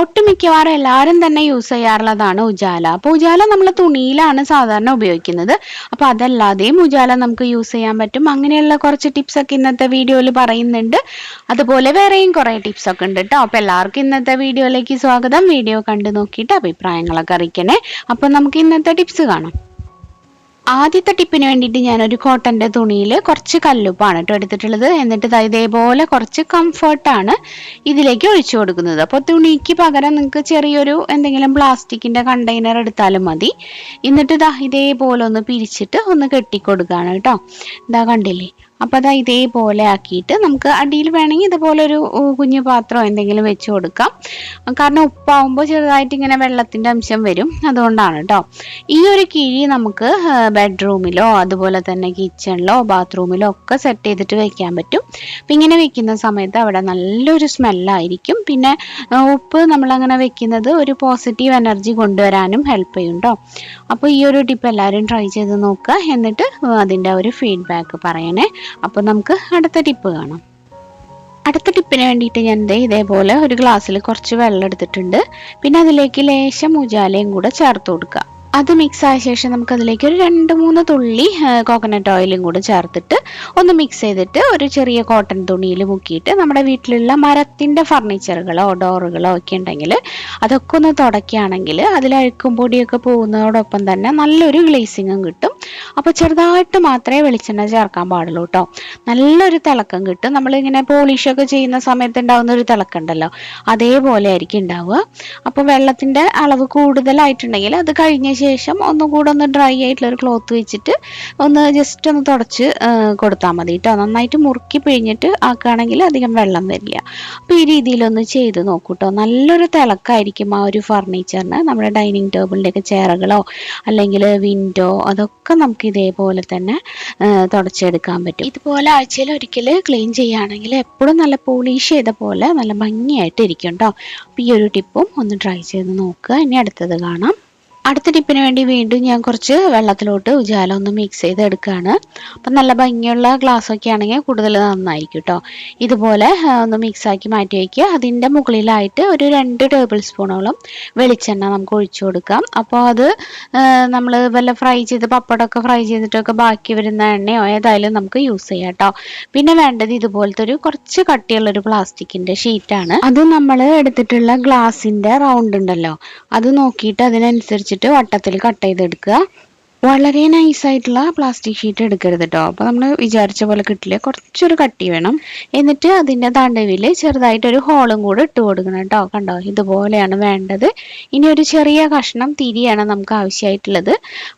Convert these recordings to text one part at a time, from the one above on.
ഒട്ടുമിക്കവാറും എല്ലാവരും തന്നെ യൂസ് ചെയ്യാറുള്ളതാണ് ഉജാല. അപ്പോൾ ഉജാല നമ്മൾ തുണിയിലാണ് സാധാരണ ഉപയോഗിക്കുന്നത്. അപ്പോൾ അതല്ലാതെയും ഉജാല നമുക്ക് യൂസ് ചെയ്യാൻ പറ്റും. അങ്ങനെയുള്ള കുറച്ച് ടിപ്സ് ഒക്കെ ഇന്നത്തെ വീഡിയോയിൽ പറയുന്നുണ്ട്. അതുപോലെ വേറെയും കുറേ ടിപ്സ് ഒക്കെ ഉണ്ട് കേട്ടോ അപ്പോൾ എല്ലാവർക്കും ഇന്നത്തെ വീഡിയോയിലേക്ക് സ്വാഗതം. വീഡിയോ കണ്ടു നോക്കിയിട്ട് അഭിപ്രായങ്ങളൊക്കെ അറിയിക്കണേ. അപ്പോൾ നമുക്ക് ഇന്നത്തെ ടിപ്സ് കാണാം. ആദ്യത്തെ ടിപ്പിന് വേണ്ടിയിട്ട് ഞാനൊരു കോട്ടന്റെ തുണിയിൽ കുറച്ച് കല്ലുപ്പാണ് കേട്ടോ എടുത്തിട്ടുള്ളത്. എന്നിട്ട് ഇതേപോലെ കുറച്ച് കംഫർട്ടാണ് ഇതിലേക്ക് ഒഴിച്ചു കൊടുക്കുന്നത്. അപ്പോൾ തുണിക്ക് പകരം നിങ്ങൾക്ക് ചെറിയൊരു എന്തെങ്കിലും പ്ലാസ്റ്റിക്കിന്റെ കണ്ടെയ്നർ എടുത്താലും മതി. എന്നിട്ട് ഇതാ ഇതേപോലെ ഒന്ന് പിരിച്ചിട്ട് ഒന്ന് കെട്ടിക്കൊടുക്കുകയാണ് കേട്ടോ. ഇതാ കണ്ടില്ലേ? അപ്പോൾ അതാ ഇതേപോലെ ആക്കിയിട്ട് നമുക്ക് അടിയിൽ വേണമെങ്കിൽ ഇതുപോലെ ഒരു കുഞ്ഞ് പാത്രം എന്തെങ്കിലും വെച്ച് കൊടുക്കാം. കാരണം ഉപ്പാവുമ്പോൾ ചെറുതായിട്ട് ഇങ്ങനെ വെള്ളത്തിന്റെ അംശം വരും. അതുകൊണ്ടാണ് കേട്ടോ ഈ ഒരു കിഴി നമുക്ക് ബെഡ്റൂമിലോ അതുപോലെ തന്നെ കിച്ചണിലോ ബാത്റൂമിലോ ഒക്കെ സെറ്റ് ചെയ്തിട്ട് വെക്കാൻ പറ്റും. അപ്പം ഇങ്ങനെ വെക്കുന്ന സമയത്ത് അവിടെ നല്ലൊരു സ്മെല്ലായിരിക്കും. പിന്നെ ഉപ്പ് നമ്മളങ്ങനെ വെക്കുന്നത് ഒരു പോസിറ്റീവ് എനർജി കൊണ്ടുവരാനും ഹെൽപ്പ് ചെയ്യും കേട്ടോ അപ്പോൾ ഈ ഒരു ടിപ്പ് എല്ലാവരും ട്രൈ ചെയ്ത് നോക്കുക. എന്നിട്ട് അതിന്റെ ഒരു ഫീഡ്ബാക്ക് പറയണേ. അപ്പോൾ നമുക്ക് അടുത്ത ടിപ്പ് കാണാം. അടുത്ത ടിപ്പിന് വേണ്ടിയിട്ട് ഞാൻ ദേ ഇതേപോലെ ഒരു ഗ്ലാസ്സിൽ കുറച്ച് വെള്ളം എടുത്തിട്ടുണ്ട്. പിന്നെ അതിലേക്ക് ലേശം ഉജാലയും കൂടെ ചേർത്ത് കൊടുക്കുക. അത് മിക്സ് ആയ ശേഷം നമുക്ക് അതിലേക്ക് ഒരു രണ്ട് മൂന്ന് തുള്ളി കോക്കനട്ട് ഓയിലും കൂടെ ചേർത്തിട്ട് ഒന്ന് മിക്സ് ചെയ്തിട്ട് ഒരു ചെറിയ കോട്ടൺ തുണിയിൽ മുക്കിയിട്ട് നമ്മുടെ വീട്ടിലുള്ള മരത്തിന്റെ ഫർണിച്ചറുകളോ ഡോറുകളോ ഒക്കെ ഉണ്ടെങ്കിൽ അതൊക്കെ ഒന്ന് തുടക്കുകയാണെങ്കിൽ അതിൽ അഴുക്കും പൊടിയൊക്കെ പോകുന്നതോടൊപ്പം തന്നെ നല്ലൊരു ഗ്ലേസിങ്ങും കിട്ടും. അപ്പോൾ ചെറുതായിട്ട് മാത്രമേ വെളിച്ചെണ്ണ ചേർക്കാൻ പാടുള്ളൂ കേട്ടോ നല്ലൊരു തിളക്കം കിട്ടും. നമ്മളിങ്ങനെ പോളിഷൊക്കെ ചെയ്യുന്ന സമയത്ത് ഉണ്ടാകുന്ന ഒരു തിളക്കം ഉണ്ടല്ലോ അതേപോലെ ആയിരിക്കും ഉണ്ടാവുക. അപ്പോൾ വെള്ളത്തിന്റെ അളവ് കൂടുതലായിട്ടുണ്ടെങ്കിൽ അത് കഴിഞ്ഞ ശേഷം ഒന്നും കൂടെ ഒന്ന് ഡ്രൈ ആയിട്ടുള്ള ഒരു ക്ലോത്ത് വെച്ചിട്ട് ഒന്ന് ജസ്റ്റ് ഒന്ന് തുടച്ച് കൊടുത്താൽ മതി കേട്ടോ നന്നായിട്ട് മുറുക്കി പിഴിഞ്ഞിട്ട് ആക്കുകയാണെങ്കിൽ അധികം വെള്ളം വരില്ല. അപ്പോൾ ഈ രീതിയിലൊന്ന് ചെയ്ത് നോക്കൂ കേട്ടോ നല്ലൊരു തിളക്കായിരിക്കും ആ ഒരു ഫർണിച്ചറിന് നമ്മുടെ ഡൈനിങ് ടേബിളിന്റെയൊക്കെ ചെയറുകളോ അല്ലെങ്കിൽ വിൻഡോ അതൊക്കെ നമുക്ക് ഇതേപോലെ തന്നെ തുടച്ചെടുക്കാൻ പറ്റും. ഇതുപോലെ ആഴ്ചയിൽ ഒരിക്കൽ ക്ലീൻ ചെയ്യുകയാണെങ്കിൽ എപ്പോഴും നല്ല പോളിഷ് ചെയ്ത പോലെ നല്ല ഭംഗിയായിട്ട് ഇരിക്കും കേട്ടോ അപ്പോൾ ഈ ഒരു ടിപ്പും ഒന്ന് ട്രൈ ചെയ്ത് നോക്കുക. ഇനി അടുത്തത് കാണാം. അടുത്ത ടിപ്പിന് വേണ്ടി വീണ്ടും ഞാൻ കുറച്ച് വെള്ളത്തിലോട്ട് ഉജാല ഒന്ന് മിക്സ് ചെയ്ത് എടുക്കുകയാണ് അപ്പം നല്ല ഭംഗിയുള്ള ഗ്ലാസ് ഒക്കെ ആണെങ്കിൽ കൂടുതൽ നന്നായിരിക്കും കേട്ടോ ഇതുപോലെ ഒന്ന് മിക്സ് ആക്കി മാറ്റി വയ്ക്കുക അതിന്റെ മുകളിലായിട്ട് ഒരു രണ്ട് ടേബിൾ സ്പൂണോളം വെളിച്ചെണ്ണ നമുക്ക് ഒഴിച്ചു കൊടുക്കാം. അപ്പോൾ അത് നമ്മൾ വല്ല ഫ്രൈ ചെയ്ത് പപ്പടമൊക്കെ ഫ്രൈ ചെയ്തിട്ടൊക്കെ ബാക്കി വരുന്ന എണ്ണയോ ഏതായാലും നമുക്ക് യൂസ് ചെയ്യാം കേട്ടോ പിന്നെ വേണ്ടത് ഇതുപോലത്തെ ഒരു കുറച്ച് കട്ടിയുള്ള ഒരു പ്ലാസ്റ്റിക്കിന്റെ ഷീറ്റാണ് അത് നമ്മൾ എടുത്തിട്ടുള്ള ഗ്ലാസിന്റെ റൗണ്ട് ഉണ്ടല്ലോ. അത് നോക്കിയിട്ട് അതിനനുസരിച്ചിട്ട് വട്ടത്തിൽ കട്ട് ചെയ്തെടുക്കുക. വളരെ നൈസ് ആയിട്ടുള്ള പ്ലാസ്റ്റിക് ഷീറ്റ് എടുക്കരുത് കേട്ടോ അപ്പൊ നമ്മൾ വിചാരിച്ച പോലെ കിട്ടില്ല. കുറച്ചൊരു കട്ടി വേണം. എന്നിട്ട് അതിന്റെ തണ്ടവിൽ ചെറുതായിട്ടൊരു ഹോളും കൂടെ ഇട്ട് കൊടുക്കണം കേട്ടോ കണ്ടോ? ഇതുപോലെയാണ് വേണ്ടത്. ഇനി ഒരു ചെറിയ കഷ്ണം തിരിയാണ് നമുക്ക് ആവശ്യമായിട്ടുള്ളത്.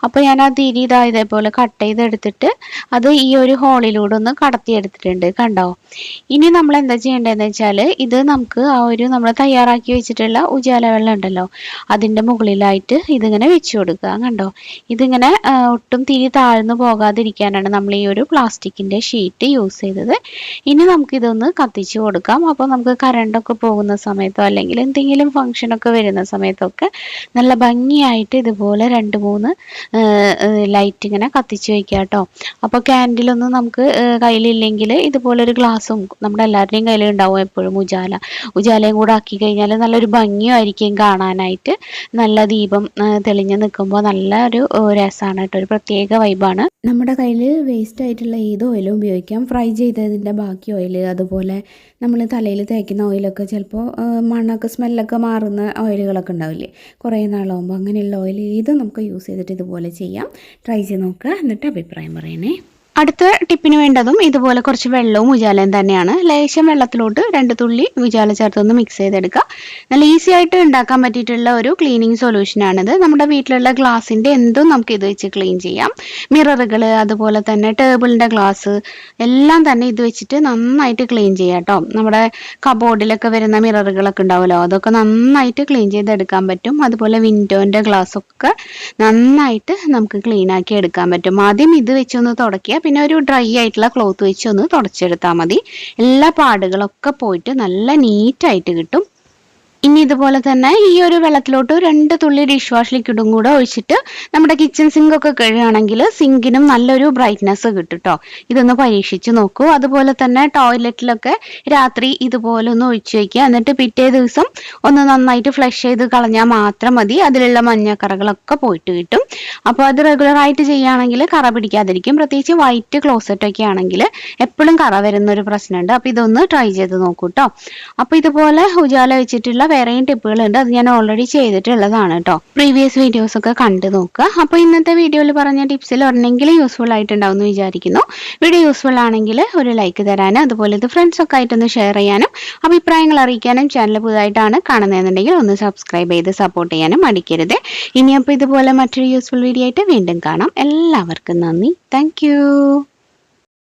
അപ്പൊ ഞാൻ ആ തിരി ഇതാ ഇതേപോലെ കട്ട് ചെയ്തെടുത്തിട്ട് അത് ഈ ഒരു ഹോളിലൂടെ ഒന്ന് കടത്തിയെടുത്തിട്ടുണ്ട് കണ്ടോ? ഇനി നമ്മൾ എന്താ ചെയ്യേണ്ടതെന്ന് വെച്ചാൽ ഇത് നമുക്ക് ആ ഒരു നമ്മൾ തയ്യാറാക്കി വെച്ചിട്ടുള്ള ഉജാല വെള്ളം ഉണ്ടല്ലോ. അതിന്റെ മുകളിലായിട്ട് ഇതിങ്ങനെ വെച്ച് കൊടുക്കുക കണ്ടോ? ഇതിങ്ങനെ ഒട്ടും തിരി താഴ്ന്നു പോകാതിരിക്കാനാണ് നമ്മൾ ഈ ഒരു പ്ലാസ്റ്റിക്കിന്റെ ഷീറ്റ് യൂസ് ചെയ്തത്. ഇനി നമുക്കിതൊന്ന് കത്തിച്ച് കൊടുക്കാം. അപ്പോൾ നമുക്ക് കറണ്ടൊക്കെ പോകുന്ന സമയത്തോ അല്ലെങ്കിൽ എന്തെങ്കിലും ഫംഗ്ഷനൊക്കെ വരുന്ന സമയത്തൊക്കെ നല്ല ഭംഗിയായിട്ട് ഇതുപോലെ രണ്ട് മൂന്ന് ലൈറ്റ് ഇങ്ങനെ കത്തിച്ച് വയ്ക്കുക കേട്ടോ. അപ്പോൾ ക്യാൻഡിലൊന്നും നമുക്ക് കയ്യിലില്ലെങ്കിൽ ഇതുപോലൊരു ഗ്ലാസ്സും ഗ്ലാസും നമ്മുടെ എല്ലാവരുടെയും കയ്യിൽ ഉണ്ടാവും എപ്പോഴും ഉജാല. ഉജാലയും കൂടെ ആക്കി കഴിഞ്ഞാൽ നല്ലൊരു ഭംഗിയായിരിക്കും കാണാനായിട്ട്. നല്ല ദീപം തെളിഞ്ഞ് നിൽക്കുമ്പോൾ നല്ല ഒരു ആ, രസമാണ് കേട്ടോ ഒരു പ്രത്യേക വൈബാണ് നമ്മുടെ കയ്യിൽ വേസ്റ്റ് ആയിട്ടുള്ള ഏത് ഓയിലും ഉപയോഗിക്കാം. ഫ്രൈ ചെയ്തതിന്റെ ബാക്കി ഓയിൽ അതുപോലെ നമ്മൾ തലയിൽ തേക്കുന്ന ഓയിലൊക്കെ ചിലപ്പോൾ മണ്ണൊക്കെ സ്മെല്ലൊക്കെ മാറുന്ന ഓയിലുകളൊക്കെ ഉണ്ടാവില്ലേ? കുറേ നാളാകുമ്പോൾ അങ്ങനെയുള്ള ഓയിൽ ഏത് നമുക്ക് യൂസ് ചെയ്തിട്ട് ഇതുപോലെ ചെയ്യാം. ട്രൈ ചെയ്ത് നോക്കുക. എന്നിട്ട് അഭിപ്രായം പറയണേ. അടുത്ത ടിപ്പിന് വേണ്ടതും ഇതുപോലെ കുറച്ച് വെള്ളവും ഉജാലയും തന്നെയാണ്. ലേശം വെള്ളത്തിലോട്ട് രണ്ട് തുള്ളി ഉജാല ചേർത്തൊന്ന് മിക്സ് ചെയ്തെടുക്കുക. നല്ല ഈസി ആയിട്ട് ഉണ്ടാക്കാൻ പറ്റിയിട്ടുള്ള ഒരു ക്ലീനിങ് സൊല്യൂഷനാണിത് നമ്മുടെ വീട്ടിലുള്ള ഗ്ലാസിന്റെ എന്തും നമുക്ക് ഇത് വെച്ച് ക്ലീൻ ചെയ്യാം. മിററുകൾ അതുപോലെ തന്നെ ടേബിളിന്റെ ഗ്ലാസ് എല്ലാം തന്നെ ഇത് വെച്ചിട്ട് നന്നായിട്ട് ക്ലീൻ ചെയ്യാം കേട്ടോ. നമ്മുടെ കബോർഡിലൊക്കെ വരുന്ന മിററുകളൊക്കെ ഉണ്ടാവുമല്ലോ അതൊക്കെ നന്നായിട്ട് ക്ലീൻ ചെയ്തെടുക്കാൻ പറ്റും. അതുപോലെ വിൻഡോന്റെ ഗ്ലാസ് ഒക്കെ നന്നായിട്ട് നമുക്ക് ക്ലീൻ ആക്കി എടുക്കാൻ പറ്റും. ആദ്യം ഇത് വെച്ചൊന്ന് തുടയ്ക്കുക പിന്നെ ഒരു ഡ്രൈ ആയിട്ടുള്ള ക്ലോത്ത് വെച്ച് ഒന്ന് തുടച്ചെടുത്താൽ മതി. എല്ലാ പാടുകളൊക്കെ പോയിട്ട് നല്ല നീറ്റായിട്ട് കിട്ടും. ഇനി ഇതുപോലെ തന്നെ ഈ ഒരു വെള്ളത്തിലോട്ട് രണ്ട് തുള്ളി ഡിഷ് വാഷ് ലിക്വിഡും കൂടെ ഒഴിച്ചിട്ട് നമ്മുടെ കിച്ചൺ സിങ്ക് ഒക്കെ കഴുകുകയാണെങ്കിൽ സിങ്കിനും നല്ലൊരു ബ്രൈറ്റ്നസ് കിട്ടും കേട്ടോ ഇതൊന്ന് പരീക്ഷിച്ച് നോക്കൂ. അതുപോലെ തന്നെ ടോയ്ലറ്റിലൊക്കെ രാത്രി ഇതുപോലെ ഒന്ന് ഒഴിച്ചു വയ്ക്കുക എന്നിട്ട് പിറ്റേ ദിവസം ഒന്ന് നന്നായിട്ട് ഫ്ലഷ് ചെയ്ത് കളഞ്ഞാൽ മാത്രം മതി. അതിലുള്ള മഞ്ഞക്കറകളൊക്കെ പോയിട്ട് കിട്ടും. അപ്പോൾ അത് റെഗുലർ ആയിട്ട് ചെയ്യുകയാണെങ്കിൽ കറ പിടിക്കാതിരിക്കും. പ്രത്യേകിച്ച് വൈറ്റ് ക്ലോസറ്റ് ഒക്കെ ആണെങ്കിൽ എപ്പോഴും കറ വരുന്ന ഒരു പ്രശ്നമുണ്ട്. അപ്പോൾ ഇതൊന്ന് ട്രൈ ചെയ്ത് നോക്കൂ കേട്ടോ അപ്പോൾ ഇതുപോലെ ഉജാല വെച്ചിട്ടുള്ള വേറെയും ടിപ്പുകളുണ്ട്. അത് ഞാൻ ഓൾറെഡി ചെയ്തിട്ടുള്ളതാണ് കേട്ടോ പ്രീവിയസ് വീഡിയോസ് ഒക്കെ കണ്ടു നോക്കുക. അപ്പോൾ ഇന്നത്തെ വീഡിയോയിൽ പറഞ്ഞ ടിപ്സിൽ ഒരെണ്ണെങ്കിലും യൂസ്ഫുൾ ആയിട്ടുണ്ടാവും എന്ന് വിചാരിക്കുന്നു. വീഡിയോ യൂസ്ഫുൾ ആണെങ്കിൽ ഒരു ലൈക്ക് തരാനും അതുപോലെ ഇത് ഫ്രണ്ട്സ് ഒക്കെ ആയിട്ടൊന്ന് ഷെയർ ചെയ്യാനും അഭിപ്രായങ്ങൾ അറിയിക്കാനും ചാനൽ പുതുതായിട്ടാണ് കാണുന്നതെന്നുണ്ടെങ്കിൽ ഒന്ന് സബ്സ്ക്രൈബ് ചെയ്ത് സപ്പോർട്ട് ചെയ്യാനും മടിക്കരുത്. ഇനി അപ്പോൾ ഇതുപോലെ മറ്റൊരു യൂസ്ഫുൾ വീഡിയോ ആയിട്ട് വീണ്ടും കാണാം. എല്ലാവർക്കും നന്ദി. താങ്ക്